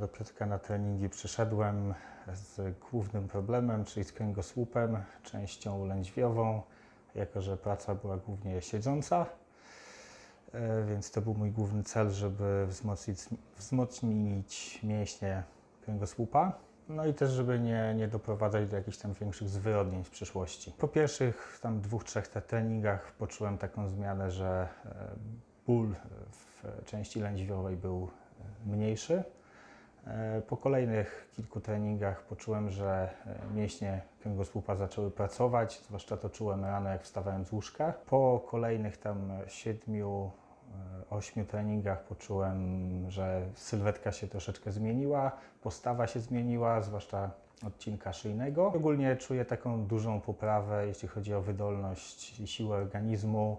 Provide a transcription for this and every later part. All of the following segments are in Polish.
Do Piotrka na treningi przyszedłem z głównym problemem, czyli z kręgosłupem, częścią lędźwiową, jako że praca była głównie siedząca. E, Więc to był mój główny cel, żeby wzmocnić, wzmocnić mięśnie kręgosłupa. No i też, żeby nie, nie doprowadzać do jakichś tam większych zwyrodnień w przyszłości. Po pierwszych tam dwóch, trzech treningach poczułem taką zmianę, że e, ból w części lędźwiowej był e, mniejszy. E, Po kolejnych kilku treningach poczułem, że e, mięśnie kręgosłupa zaczęły pracować, zwłaszcza to czułem rano, jak wstawałem z łóżka. Po kolejnych tam siedmiu, e, ośmiu treningach poczułem, że sylwetka się troszeczkę zmieniła, postawa się zmieniła, zwłaszcza odcinka szyjnego. Ogólnie czuję taką dużą poprawę, jeśli chodzi o wydolność i siłę organizmu.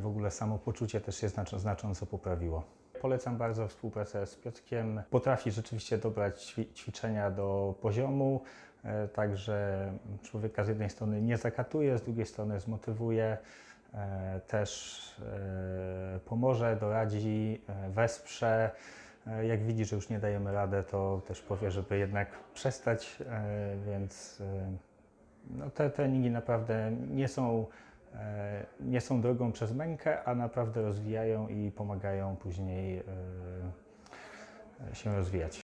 W ogóle samopoczucie też się znacz- znacząco poprawiło. Polecam bardzo współpracę z Piotrkiem. Potrafi rzeczywiście dobrać ćwi- ćwiczenia do poziomu, e, także człowieka z jednej strony nie zakatuje, z drugiej strony zmotywuje, e, też e, pomoże, doradzi, wesprze. Jak widzi, że już nie dajemy radę, to też powie, żeby jednak przestać, więc no, te treningi naprawdę nie są, nie są drogą przez mękę, a naprawdę rozwijają i pomagają później e, się rozwijać.